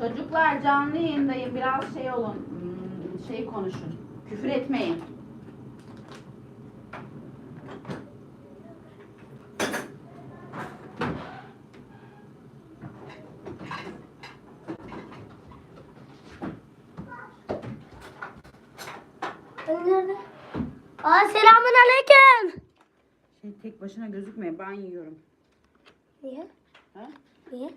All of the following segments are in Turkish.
Çocuklar canlı yayındayım. Biraz şey olun. hmm, Şey konuşun. Küfür etmeyin. Aa selamun aleyküm. Şey tek başına gözükme. Ben yiyorum. Niye?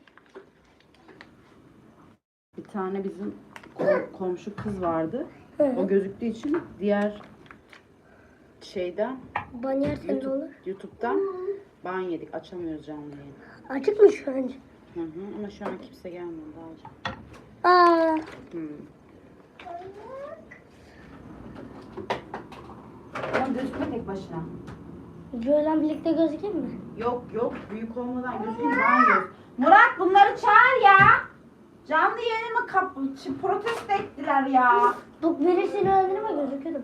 Bir tane bizim ko- komşu kız vardı. Hı O hı. gözüktüğü için diğer şeyden Ban yersen ne YouTube, olur? YouTube'dan ban yedik. Açamıyoruz canlı yayını. Açık mı şu an? Hı hı. Ama şu an kimse gelmedi daha önce. Aa. Hmm. Oğlum gözükme tek başına. Böyle birlikte gözükeyim mi? Yok yok büyük olmadan iyi. Murat bunları çağır ya. Canlı yayınımı kap protesto ettiler ya. Bak birisini öldürme gözükürüm.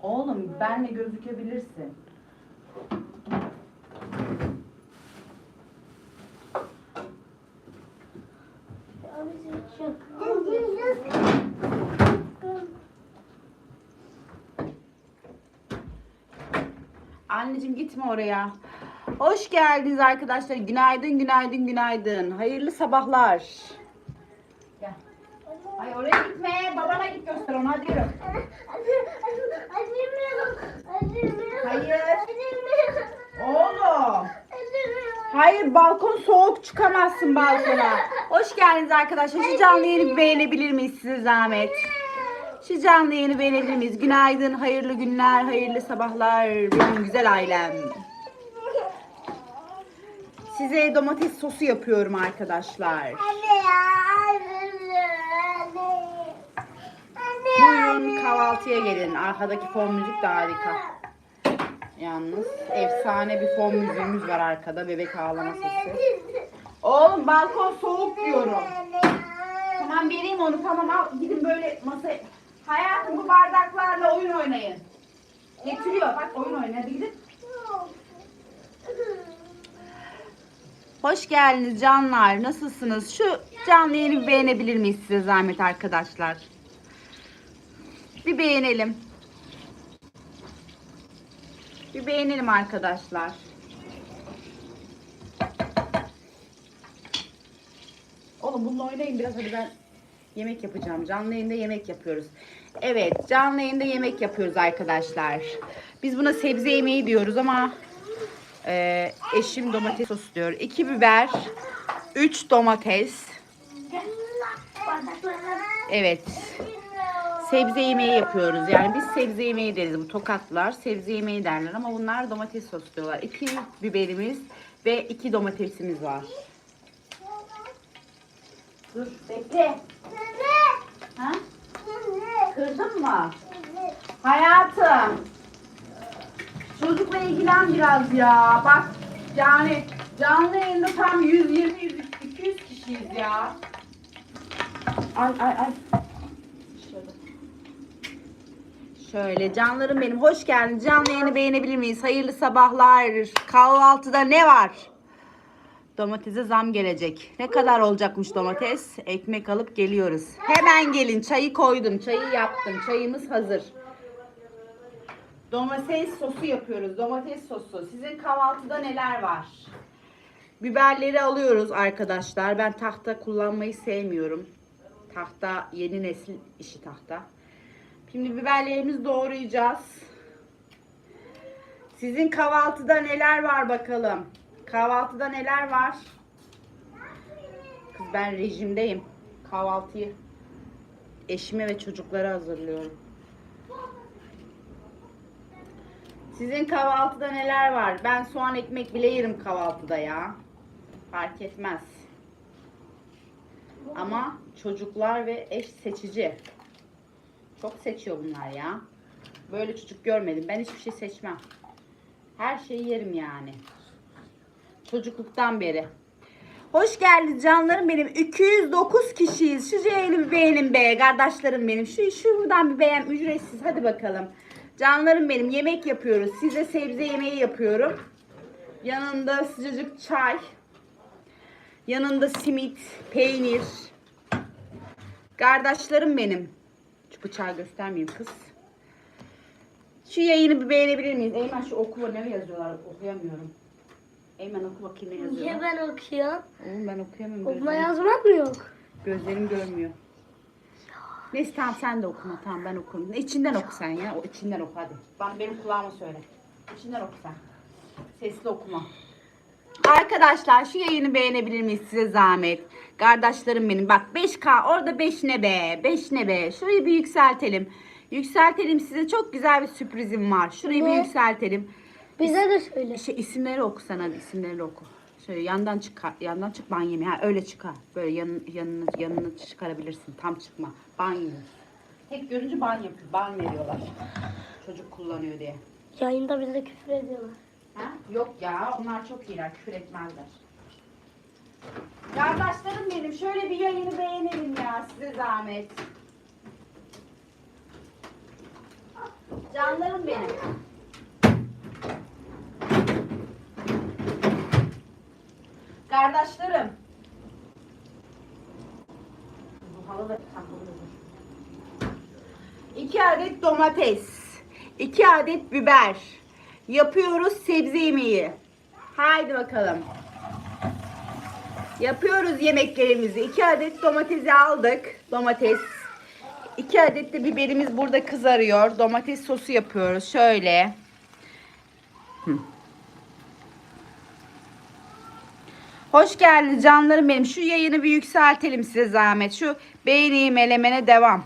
Oğlum benle gözükebilirsin. Anneciğim gitme oraya. Hoş geldiniz arkadaşlar. Günaydın, günaydın, günaydın. Hayırlı sabahlar. Gel. Ay oraya gitme. Babana git göster onu. Hadi yürü. Hayır. Oğlum. Hayır balkon soğuk çıkamazsın balkona. Hoş geldiniz arkadaşlar. Şu canlı yayını beğenebilir miyiz size zahmet? Şu canlı yayını beğenebilir miyiz? Günaydın, hayırlı günler, hayırlı sabahlar benim güzel ailem. Size domates sosu yapıyorum arkadaşlar. Buyurun kahvaltıya gelin. Arkadaki fon müzik de harika. Yalnız efsane bir fon müziğimiz var arkada. Bebek ağlama sesi. Oğlum balkon soğuk diyorum. Tamam vereyim onu tamam al. Gidin böyle masaya. Hayatım bu bardaklarla oyun oynayın. Getiriyor bak oyun gidin. Hoş geldiniz canlar. Nasılsınız? Şu canlı yayını beğenebilir miyiz size zahmet arkadaşlar? Bir beğenelim. Bir beğenelim arkadaşlar. Oğlum bununla oynayın biraz hadi ben yemek yapacağım. Canlı yayında yemek yapıyoruz. Evet canlı yayında yemek yapıyoruz arkadaşlar. Biz buna sebze yemeği diyoruz ama e, eşim domates sosu diyor. 2 biber, 3 domates. Evet. Sebze yemeği yapıyoruz. Yani biz sebze yemeği deriz. Bu tokatlar sebze yemeği derler ama bunlar domates sosu diyorlar. 2 biberimiz ve 2 domatesimiz var. Dur bekle. Ha? Kırdın mı? Hayatım. Çocukla ilgilen biraz ya. Bak yani canlı yayında tam 120 100, 200 kişiyiz ya. Ay ay ay. Şöyle. Canlarım benim hoş geldiniz. Canlı yayını beğenebilir miyiz? Hayırlı sabahlar. Kahvaltıda ne var? Domatese zam gelecek. Ne kadar olacakmış domates? Ekmek alıp geliyoruz. Hemen gelin. Çayı koydum. Çayı yaptım. Çayımız hazır. Domates sosu yapıyoruz. Domates sosu. Sizin kahvaltıda neler var? Biberleri alıyoruz arkadaşlar. Ben tahta kullanmayı sevmiyorum. Tahta yeni nesil işi tahta. Şimdi biberlerimizi doğrayacağız. Sizin kahvaltıda neler var bakalım? Kahvaltıda neler var? Kız ben rejimdeyim. Kahvaltıyı eşime ve çocuklara hazırlıyorum. Sizin kahvaltıda neler var? Ben soğan ekmek bile yerim kahvaltıda ya. Fark etmez. Ama çocuklar ve eş seçici. Çok seçiyor bunlar ya. Böyle çocuk görmedim. Ben hiçbir şey seçmem. Her şeyi yerim yani. Çocukluktan beri. Hoş geldiniz canlarım benim. 209 kişiyiz. Şu yayını bir beğenin be kardeşlerim benim. Şu şuradan bir beğen ücretsiz. Hadi bakalım. Canlarım benim yemek yapıyoruz. Size sebze yemeği yapıyorum. Yanında sıcacık çay. Yanında simit, peynir. Kardeşlerim benim. Şu bıçağı göstermeyeyim kız. Şu yayını bir beğenebilir miyiz? Eymen şu okula ne yazıyorlar? Okuyamıyorum. Eymen oku bakayım ne yazıyor. Niye ben okuyorum? Oğlum ben okuyamıyorum. Okuma Gözlerim, yazmak mı yok? gözlerim görmüyor. Neyse tamam sen de okuma. Tamam ben okurum. İçinden oku sen ya. O içinden oku hadi. Bana benim kulağıma söyle. İçinden oku sen. Sesli okuma. Arkadaşlar şu yayını beğenebilir miyiz size zahmet? Kardeşlerim benim bak 5K orada 5 ne be 5 ne be şurayı bir yükseltelim. Yükseltelim size çok güzel bir sürprizim var. Şurayı bir Ne? yükseltelim. Bize de söyle. Şey isimleri oku hadi isimleri oku. Şöyle yandan çıkar, yandan çık ban yemi. Ha öyle çıkar. Böyle yan, yanını, yanını çıkarabilirsin. Tam çıkma. Ban yemi. Tek görünce ban yapıyor. Ban veriyorlar. Çocuk kullanıyor diye. Yayında bize küfür ediyorlar. Ha? Yok ya onlar çok iyiler. Küfür etmezler. Kardeşlerim benim şöyle bir yayını beğenelim ya size zahmet. Canlarım benim. Kardeşlerim. İki adet domates. iki adet biber. Yapıyoruz sebze yemeği. Haydi bakalım. Yapıyoruz yemeklerimizi. İki adet domatesi aldık. Domates. İki adet de biberimiz burada kızarıyor. Domates sosu yapıyoruz. Şöyle. Hı. Hoş geldiniz canlarım benim. Şu yayını bir yükseltelim size zahmet. Şu beğeni melemene devam.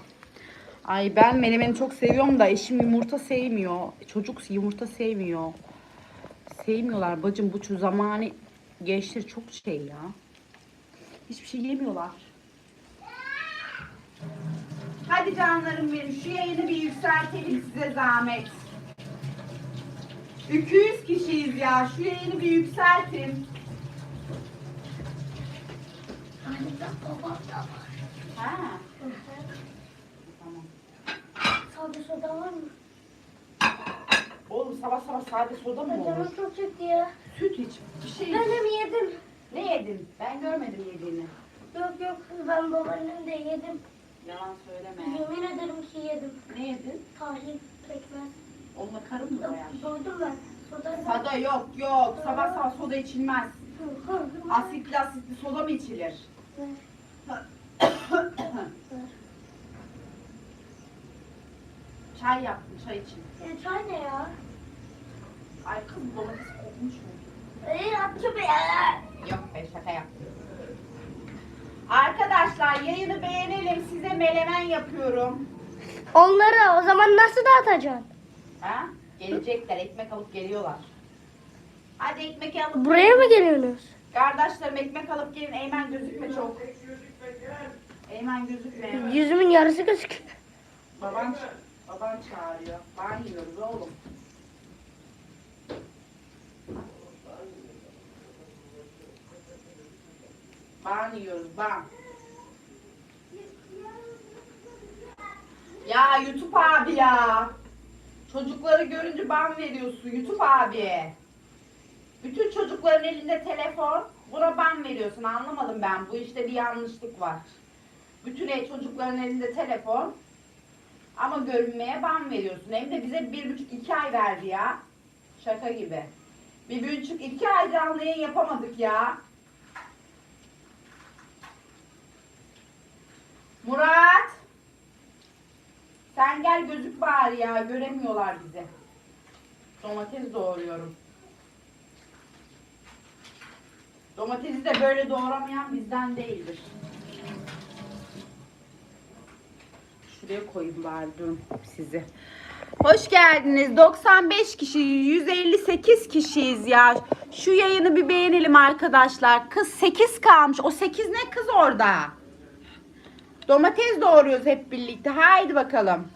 Ay ben melemeni çok seviyorum da eşim yumurta sevmiyor. Çocuk yumurta sevmiyor. Sevmiyorlar bacım bu şu zamanı gençler çok şey ya. Hiçbir şey yemiyorlar. Hadi canlarım benim şu yayını bir yükseltelim size zahmet. 200 kişiyiz ya. Şu yayını bir yükseltin. Ha. Tamam. Sade soda var mı? Oğlum sabah sabah sade soda mı olur? Canım çok çekti ya. Süt iç. Bir şey Ben iç. hem yedim. Ne yedin? Ben görmedim yediğini. Yok yok ben babaannem de yedim. Yalan söyleme. Yemin ederim ki yedim. Ne yedin? Tahin, pekmez. Onunla karın mı doyar? Doydum ben. Soda Soda yok yok. Sabah sabah soda içilmez. Asitli asitli soda mı içilir? Çay yaptım çay için. Ya çay ne ya? Ay kız domates kokmuş mu? Atçı be ya. Yok be şaka yaptım. Arkadaşlar yayını beğenelim. Size melemen yapıyorum. Onları o zaman nasıl dağıtacaksın? Ha? Gelecekler. Ekmek alıp geliyorlar. Hadi ekmek alıp Buraya mı geliyorsunuz? Kardeşlerim ekmek alıp gelin. Eymen gözükme çok. Eymen gözükme. Yüzümün yarısı gözüküyor. Baban, baban çağırıyor. Ban yiyoruz oğlum. Ban yiyoruz ban. Ya YouTube abi ya. Çocukları görünce ban veriyorsun YouTube abi. Bütün çocukların elinde telefon. Buna ban veriyorsun anlamadım ben. Bu işte bir yanlışlık var. Bütün el çocukların elinde telefon. Ama görünmeye ban veriyorsun. Hem de bize bir buçuk iki ay verdi ya. Şaka gibi. Bir buçuk iki ay canlı yayın yapamadık ya. Murat. Sen gel gözük bari ya. Göremiyorlar bizi. Domates doğruyorum. Domatesi de böyle doğramayan bizden değildir. Şuraya koyayım durun sizi. Hoş geldiniz. 95 kişi, 158 kişiyiz ya. Şu yayını bir beğenelim arkadaşlar. Kız 8 kalmış. O 8 ne kız orada? Domates doğruyoruz hep birlikte. Haydi bakalım.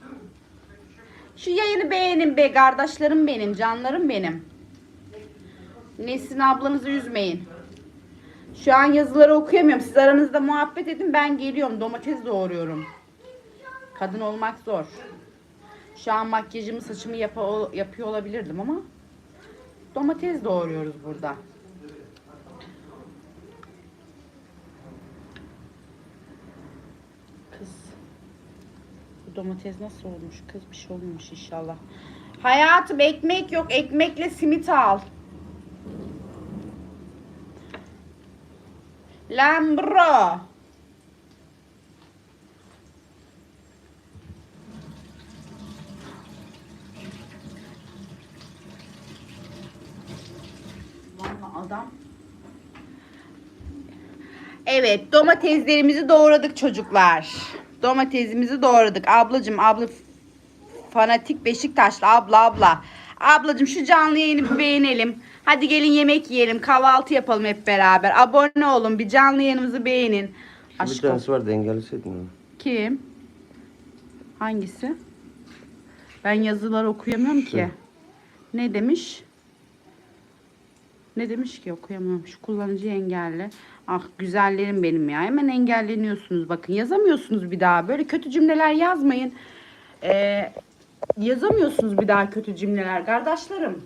Şu yayını beğenin be kardeşlerim benim, canlarım benim. Nesin ablanızı üzmeyin. Şu an yazıları okuyamıyorum. Siz aranızda muhabbet edin. Ben geliyorum. Domates doğruyorum. Kadın olmak zor. Şu an makyajımı saçımı yapa, yapıyor olabilirdim ama domates doğruyoruz burada. Kız Şu domates nasıl olmuş kız bir şey olmamış inşallah. Hayatım ekmek yok ekmekle simit al. Lambro. Vallahi adam. Evet domateslerimizi doğradık çocuklar. Domatesimizi doğradık. Ablacım abla fanatik Beşiktaşlı abla abla. Ablacım şu canlı yayını bir beğenelim. Hadi gelin yemek yiyelim kahvaltı yapalım hep beraber. Abone olun bir canlı yayınımızı beğenin. Bir Aşkım. tanesi vardı engelleseydin onu. Kim? Hangisi? Ben yazıları okuyamıyorum ki. Ne demiş? Ne demiş ki okuyamıyorum. Şu kullanıcıyı engelle. Ah güzellerim benim ya. Hemen engelleniyorsunuz bakın. Yazamıyorsunuz bir daha. Böyle kötü cümleler yazmayın. Ee, yazamıyorsunuz bir daha kötü cümleler kardeşlerim.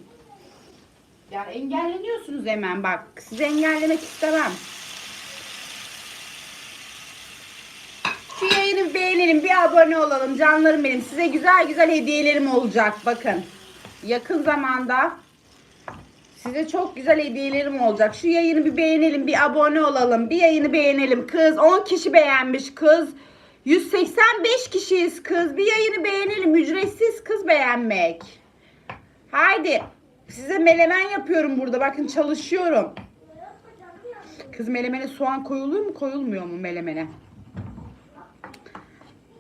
Ya engelleniyorsunuz hemen bak. Sizi engellemek istemem. Şu yayını beğenelim, bir abone olalım canlarım benim. Size güzel güzel hediyelerim olacak bakın. Yakın zamanda size çok güzel hediyelerim olacak. Şu yayını bir beğenelim, bir abone olalım. Bir yayını beğenelim kız. 10 kişi beğenmiş kız. 185 kişiyiz kız. Bir yayını beğenelim. Ücretsiz kız beğenmek. Haydi. Size melemen yapıyorum burada. Bakın çalışıyorum. Kız melemene soğan koyuluyor mu koyulmuyor mu melemene?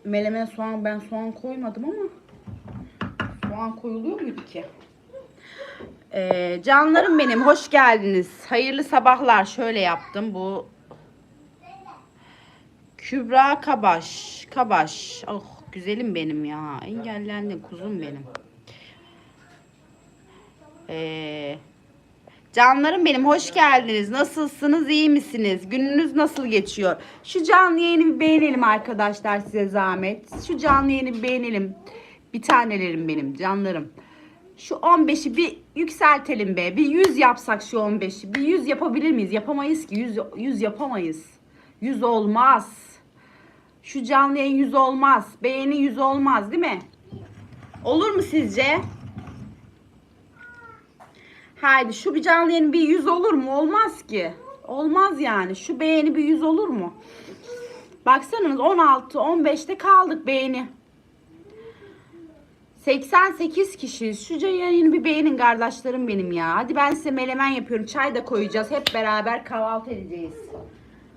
Melemene soğan ben soğan koymadım ama soğan koyuluyor muydu ki? Ee, canlarım benim hoş geldiniz. Hayırlı sabahlar. Şöyle yaptım bu Kübra Kabaş. Kabaş. Oh güzelim benim ya. Engellendin kuzum benim. Ee, Canlarım benim hoş geldiniz. Nasılsınız? iyi misiniz? Gününüz nasıl geçiyor? Şu canlı yayını bir beğenelim arkadaşlar size zahmet. Şu canlı yayını bir beğenelim. Bir tanelerim benim canlarım. Şu 15'i bir yükseltelim be. Bir 100 yapsak şu 15'i. Bir 100 yapabilir miyiz? Yapamayız ki. 100, 100 yapamayız. 100 olmaz. Şu canlı yayın 100 olmaz. Beğeni 100 olmaz değil mi? Olur mu sizce? Haydi şu bir canlı bir 100 olur mu? Olmaz ki. Olmaz yani. Şu beğeni bir 100 olur mu? Baksanız 16, 15'te kaldık beğeni. 88 kişiyiz. Şu yayını bir beğenin kardeşlerim benim ya. Hadi ben size melemen yapıyorum. Çay da koyacağız. Hep beraber kahvaltı edeceğiz.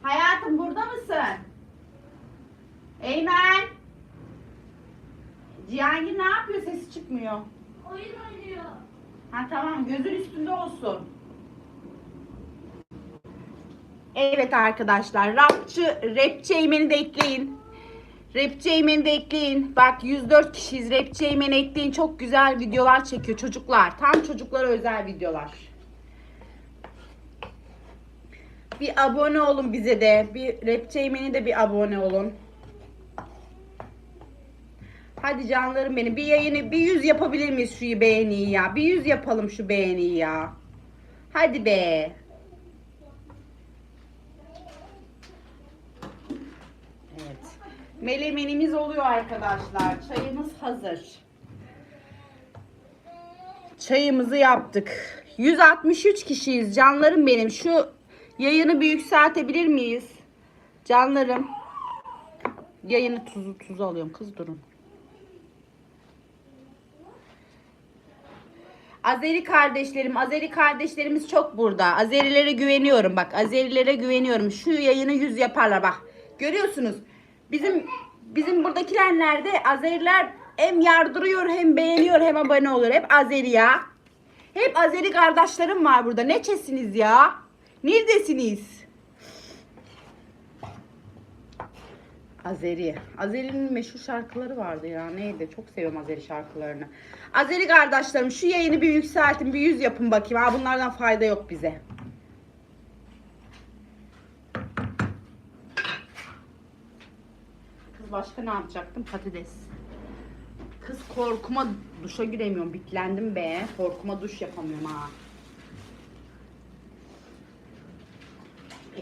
Hayatım burada mısın? Eymen. Cihangir ne yapıyor? Sesi çıkmıyor. Oyun oynuyor. Ha tamam gözün üstünde olsun. Evet arkadaşlar rapçı rapçi Eymen'i de ekleyin. Rapçi Eymen'i de ekleyin. Bak 104 kişiyiz. Rapçi Eymen'i ekleyin. Çok güzel videolar çekiyor çocuklar. Tam çocuklara özel videolar. Bir abone olun bize de. Bir Rapçi Eymen'i de bir abone olun. Hadi canlarım benim. Bir yayını bir yüz yapabilir miyiz şu beğeniyi ya? Bir yüz yapalım şu beğeniyi ya. Hadi be. Evet. Melemenimiz oluyor arkadaşlar. Çayımız hazır. Çayımızı yaptık. 163 kişiyiz canlarım benim. Şu yayını bir yükseltebilir miyiz? Canlarım. Yayını tuzu tuzu alıyorum kız durun. Azeri kardeşlerim, Azeri kardeşlerimiz çok burada. Azerilere güveniyorum bak. Azerilere güveniyorum. Şu yayını yüz yaparlar bak. Görüyorsunuz. Bizim bizim buradakiler nerede? Azeriler hem yardırıyor hem beğeniyor hem abone oluyor. Hep Azeri ya. Hep Azeri kardeşlerim var burada. Neçesiniz ya? Neredesiniz? Azeri. Azeri'nin meşhur şarkıları vardı ya. Neydi? Çok seviyorum Azeri şarkılarını. Azeri kardeşlerim şu yayını bir yükseltin. Bir yüz yapın bakayım. Ha, bunlardan fayda yok bize. Kız başka ne yapacaktım? Patates. Kız korkuma duşa giremiyorum. Bitlendim be. Korkuma duş yapamıyorum ha.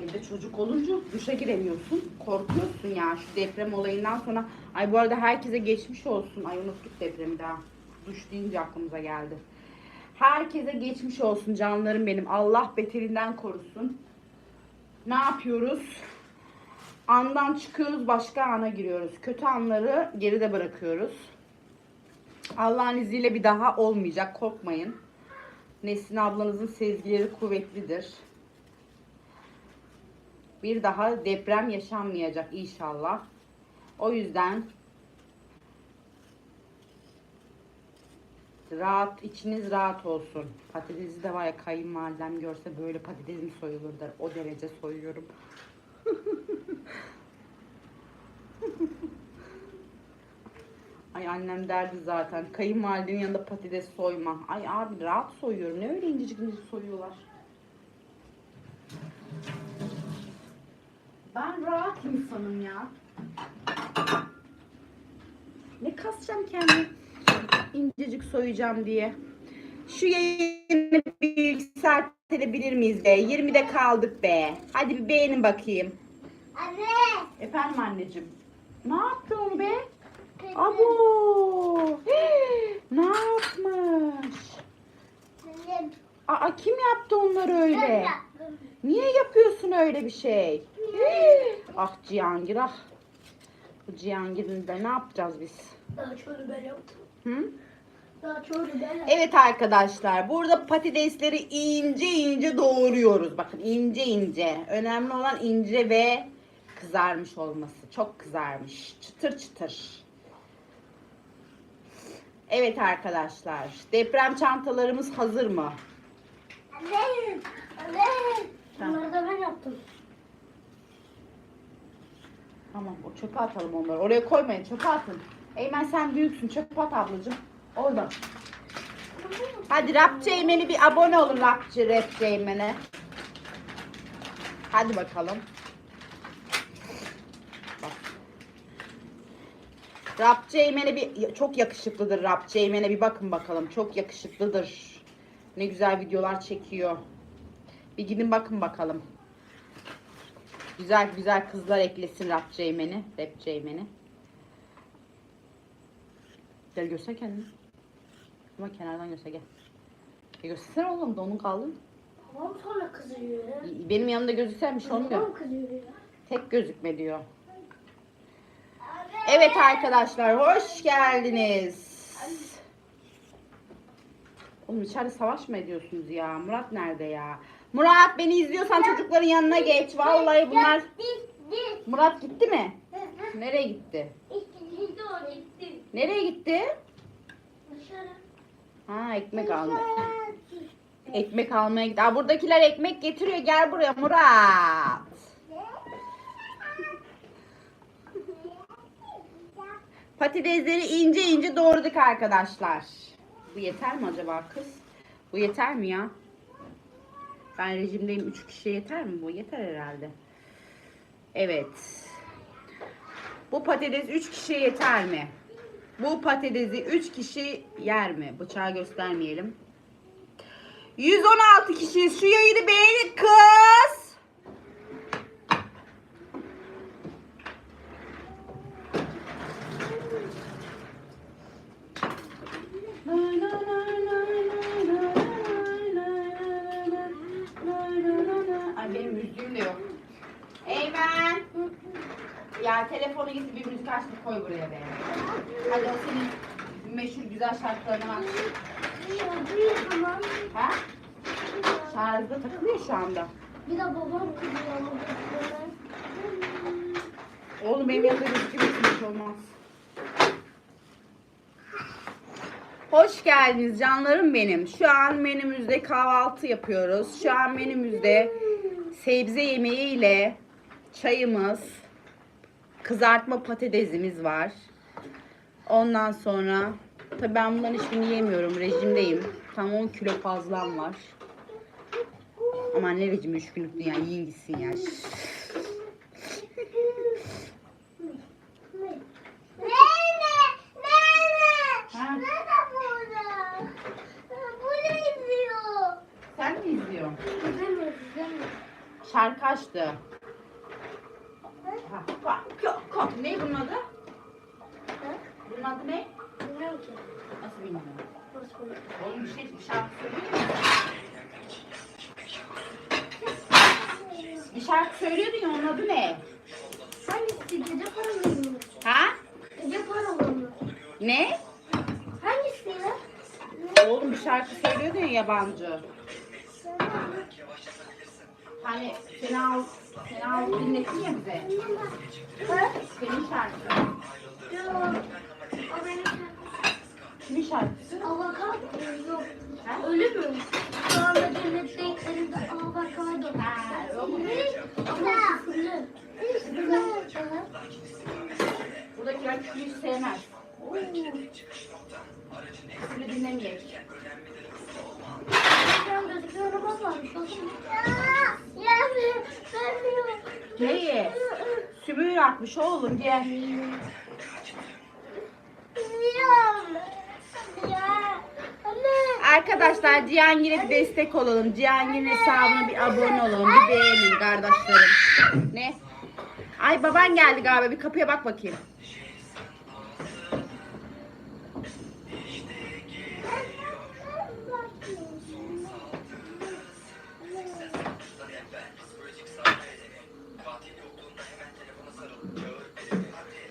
Evde çocuk olunca duşa giremiyorsun. Korkuyorsun ya şu deprem olayından sonra Ay bu arada herkese geçmiş olsun. Ay unuttuk depremi daha. Duş deyince aklımıza geldi. Herkese geçmiş olsun canlarım benim. Allah beterinden korusun. Ne yapıyoruz? Andan çıkıyoruz başka ana giriyoruz. Kötü anları geride bırakıyoruz. Allah'ın izniyle bir daha olmayacak korkmayın. Nesin ablanızın sezgileri kuvvetlidir. Bir daha deprem yaşanmayacak inşallah. O yüzden rahat, içiniz rahat olsun. Patatesi de var ya kayınvalidem görse böyle patatesim soyulur der. O derece soyuyorum. Ay annem derdi zaten. Kayınvalidenin yanında patates soyma. Ay abi rahat soyuyorum. Ne öyle incecik incecik soyuyorlar. Ben rahat insanım ya. Ne kasacağım kendimi incecik soyacağım diye. Şu yayını bir yükseltebilir miyiz be? 20'de kaldık be. Hadi bir beğenin bakayım. Anne. Efendim anneciğim. Ne yaptı onu be? Abo! ne yapmış? Aa kim yaptı onları öyle? Niye yapıyorsun öyle bir şey? ah Cihangir ah. Bu Cihangir'in de ne yapacağız biz? Daha çoğunu ben yaptım. Hı? Daha çoğunu ben yaptım. Evet arkadaşlar burada patatesleri ince ince doğruyoruz. Bakın ince ince. Önemli olan ince ve kızarmış olması. Çok kızarmış. Çıtır çıtır. Evet arkadaşlar. Deprem çantalarımız hazır mı? Anne. Anne. Bunları da ben yaptım. Tamam o çöpe atalım onları. Oraya koymayın çöpe atın. Eymen sen büyüksün çöpe at ablacığım. Orada. Hadi Rapçı Eymen'i bir abone olun Rapçı Rapçı Eymen'e. Hadi bakalım. Bak. Rapçı Eymen'e bir çok yakışıklıdır Rapçı Eymen'e bir bakın bakalım. Çok yakışıklıdır. Ne güzel videolar çekiyor. Bir gidin bakın bakalım. Güzel güzel kızlar eklesin Rapçı Eymen'i. Rapçı Eymen'i. Gel göster kendini. Ama kenardan göster gel. E göstersene oğlum donun kaldın. Babam sonra kızıyor. Benim yanımda gözüksen bir şey olmuyor. Babam kızıyor. Tek gözükme diyor. Evet arkadaşlar hoş geldiniz. Oğlum içeride savaş mı ediyorsunuz ya? Murat nerede ya? Murat beni izliyorsan çocukların yanına geç. Vallahi bunlar... Murat gitti mi? Nereye gitti? Nereye gitti? Ha ekmek almaya. Ekmek almaya gitti. Aa, buradakiler ekmek getiriyor. Gel buraya Murat. Patatesleri ince ince doğradık arkadaşlar. Bu yeter mi acaba kız? Bu yeter mi ya? Ben rejimdeyim. 3 kişiye yeter mi bu? Yeter herhalde. Evet. Bu patates 3 kişiye yeter mi? Bu patatesi 3 kişi yer mi? Bıçağı göstermeyelim. 116 kişiyiz. Şu yayını beğenin kız. Ay benim müziğim de yok. Eymen. Ya telefonu getir bir müzik aç bir koy buraya be. Hadi o senin şarkılarını bak. Ha? Şarjda takılıyor şu anda. Bir de babam kızıyor ama Oğlum benim yanımda hiç olmaz. Hoş geldiniz canlarım benim. Şu an menümüzde kahvaltı yapıyoruz. Şu an menümüzde sebze yemeği ile çayımız, kızartma patatesimiz var. Ondan sonra tabii ben bunların hiçbirini yemiyorum. Rejimdeyim. Tam 10 kilo fazlam var. Ama ne rejimi 3 günlük dünya yiyin gitsin ya. Ha? Sen mi izliyorsun? Şarkı açtı. Bak, yok, yok. Ne bunun adı? Bunun adı ne? Bilmiyorum ki. Nasıl bilmiyorum. Nasıl bunu? Oğlum bir şey bir şarkı söylüyor? Bir şarkı söylüyordun ya onun adı ne? Hangisi? Gece paralı mı? Ha? Gece paralı mı? Ne? Hangisi ya? Oğlum bir şarkı söylüyordun ya yabancı. Hani seni al, seni al dinlettin ya bize. Ha? Senin şarkı. Yok. O benim Kimin şarkısı? avokado yok. Ha? Ölü mü? Şu anda cennette elimde avokado. Ama. Küfürlü. Buradakiler hiç sevmez. Küfürü dinlemeyek. Ekran gözüküyor ben ben Neyi? Sümüğü atmış oğlum gel. Arkadaşlar Cihangir'e bir destek olalım. Cihangir'in hesabına bir abone olun. Bir beğenin kardeşlerim. Ne? Ay baban geldi galiba. Bir kapıya bak bakayım.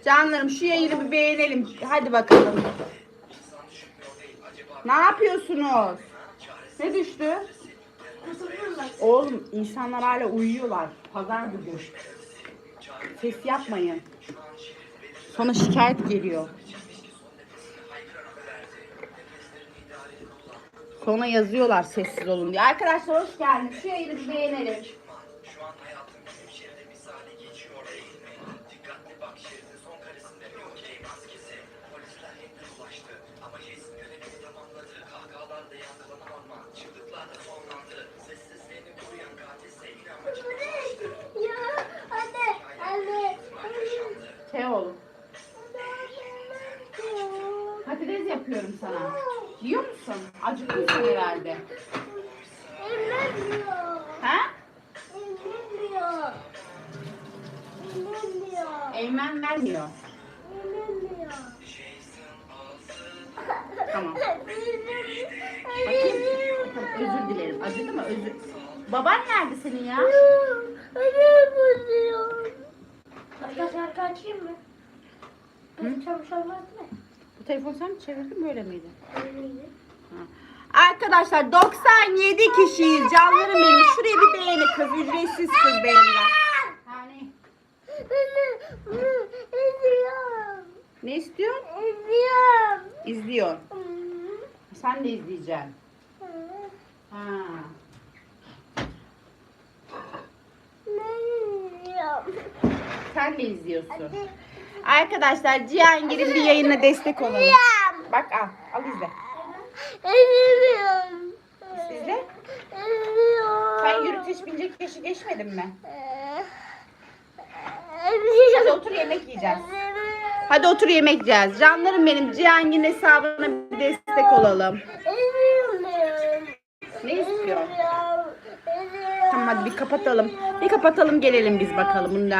Canlarım şu yayını bir beğenelim. Hadi bakalım. Ne yapıyorsunuz? Ne düştü? Oğlum insanlar hala uyuyorlar. Pazar bugün. Ses yapmayın. Sonra şikayet geliyor. Sonra yazıyorlar sessiz olun diye. Arkadaşlar hoş geldiniz. Şu yayını bir beğenelim. Şey oğlum. Patates yapıyorum sana. Yiyor musun? Acıkmışsın herhalde. Ellemiyor. Ha? Ellemiyor. Ellemiyor. Eymen vermiyor. Bakayım. Tamam, özür dilerim. Acıdı mı? Özür. Baban nerede senin ya? Anne bozuyor. Başka şarkı açayım mı? Hı? Çamış olmaz mı? Bu telefonu sen mi çevirdin böyle miydi? Öyleydi. Ha. Arkadaşlar 97 kişiyiz. Canlarım benim. Şuraya bir beğeni kız. Ücretsiz kız beğeniler. Yani ne istiyorsun? İzliyorum. İzliyor. Sen de izleyeceksin. Ha. Ne izliyorum? Sen de izliyorsun. Arkadaşlar Cihangir'in bir yayına destek olalım. Bak al. Al izle. İzliyorum. İzle. İzliyorum. Sen yürüteç binecek yaşı geçmedin mi? Hadi otur yemek yiyeceğiz. Hadi otur yemek yiyeceğiz. Canlarım benim Cihangir'in hesabına bir destek olalım. Ne istiyor? Tamam hadi bir kapatalım. Bir kapatalım gelelim biz bakalım. Bunlar